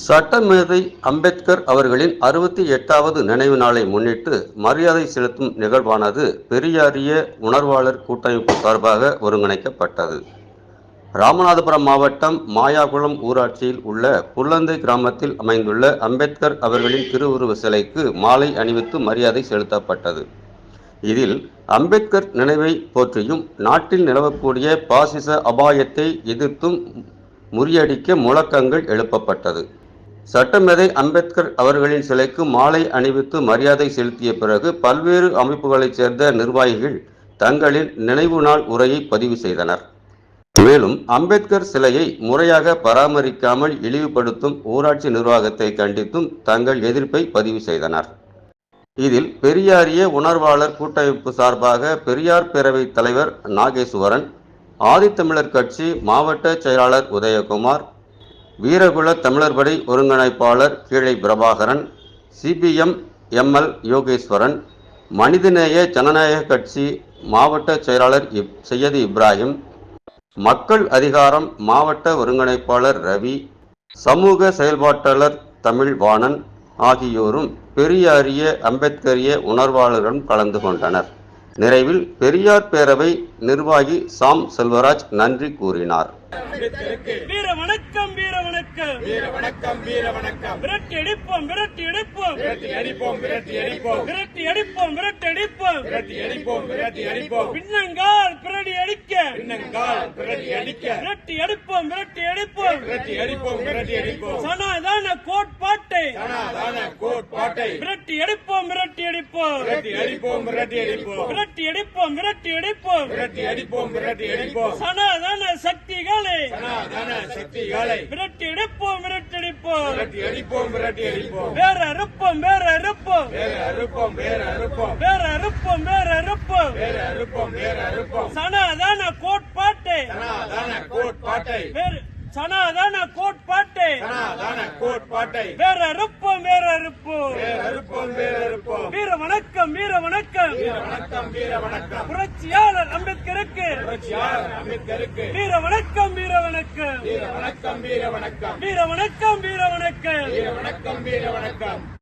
சட்டமேதை அம்பேத்கர் அவர்களின் அறுபத்தி எட்டாவது நினைவு நாளை முன்னிட்டு மரியாதை செலுத்தும் நிகழ்வானது பெரியாரிய உணர்வாளர் கூட்டமைப்பு சார்பாக ஒருங்கிணைக்கப்பட்டது. ராமநாதபுரம் மாவட்டம் மாயாகுளம் ஊராட்சியில் உள்ள புல்லந்தை கிராமத்தில் அமைந்துள்ள அம்பேத்கர் அவர்களின் திருவுருவ சிலைக்கு மாலை அணிவித்து மரியாதை செலுத்தப்பட்டது. இதில் அம்பேத்கர் நினைவை போற்றியும் நாட்டில் நிலவக்கூடிய பாசிச அபாயத்தை எதிர்த்தும் முறியடிக்க முழக்கங்கள் எழுப்பப்பட்டது. சட்டமேதை அம்பேத்கர் அவர்களின் சிலைக்கு மாலை அணிவித்து மரியாதை செலுத்திய பிறகு பல்வேறு அமைப்புகளைச் சேர்ந்த நிர்வாகிகள் தங்களின் நினைவு நாள் உரையை பதிவு செய்தனர். மேலும் அம்பேத்கர் சிலையை முறையாக பராமரிக்காமல் இழிவுபடுத்தும் ஊராட்சி நிர்வாகத்தை கண்டித்தும் தங்கள் எதிர்ப்பை பதிவு செய்தனர். இதில் பெரியாரிய உணர்வாளர் கூட்டமைப்பு சார்பாக பெரியார் பேரவைத் தலைவர் நாகேஸ்வரன் ஆதித்தமிழர் கட்சி மாவட்ட செயலாளர் உதயகுமார் வீரகுல தமிழர்படை ஒருங்கிணைப்பாளர் கீழை பிரபாகரன் சிபிஎம் எம்எல் யோகேஸ்வரன் மனிதநேய ஜனநாயக கட்சி மாவட்ட செயலாளர் இப் சையது இப்ராஹிம் மக்கள் அதிகாரம் மாவட்ட ஒருங்கிணைப்பாளர் ரவி சமூக செயல்பாட்டாளர் தமிழ் வாணன் ஆகியோரும் பெரிய அரிய அம்பேத்கரிய உணர்வாளர்களும் கலந்து கொண்டனர். நிறைவில் பெரியார் பேரவை நிர்வாகி சாம் செல்வராஜ் நன்றி கூறினார். வீர வணக்கம். வணக்கம். வீர வணக்கம் வீர வணக்கம். விரட்டி அடிப்போம் விரட்டி அடிப்போம். விரட்டி அடிப்போம் விரட்டி அடிப்போம். விரட்டி அடிப்போம் விரட்டி அடிப்போம். விரட்டி அடிப்போம் விரட்டி அடிப்போம். பின்னங்கால் பின்னங்கால் விரட்டி அடிக்க. விரட்டி அடிப்போம் விரட்டி அடிப்போம் விரட்டி அடிப்போம் விரட்டி அடிப்போம். சனாதன கோட்பாட்டை. சனாதன கோட்பாட்டை. விரட்டி அடிப்போம் விரட்டி அடிப்போம். விரட்டி அடிப்போம் விரட்டி அடிப்போம். விரட்டி அடிப்போம் விரட்டி அடிப்போம். விரட்டி அடிப்போம் விரட்டி அடிப்போம். சனாதன சக்திகளை. சனாதன சக்திகளை. விரட்டி அடிப்போம் விரட்டி அடிப்போம். விரட்டி அடிப்போம் விரட்டி அடிப்போம். வேற அறுப்போம் வேற அறுப்போம். வேற அறுப்போம் வேற அறுப்போம். வேற அறுப்போம் வேற அறுப்போம். வேற அறுப்போம் வேற அறுப்போம். சனாதன சனாதன கோட்பாட்டை. வேறு சனாதன கோட்பாட்டை. சனாதன கோட்பாட்டை. வேற அறுப்போம் வேற அறுப்போம். வேற அறுப்போம் வேற அறுப்போம். வீர வணக்கம் வீர வணக்கம். வீர வணக்கம் வீர வணக்கம். புரட்சியாளர் அம்பேத்கருக்கு. புரட்சியாளர் அம்பேத்கருக்கு. வீர வணக்கம் வீர வணக்கம். வீர வணக்கம் வீர வணக்கம். வீர வணக்கம் வீர வணக்கம். வீர வணக்கம் வீர வணக்கம்.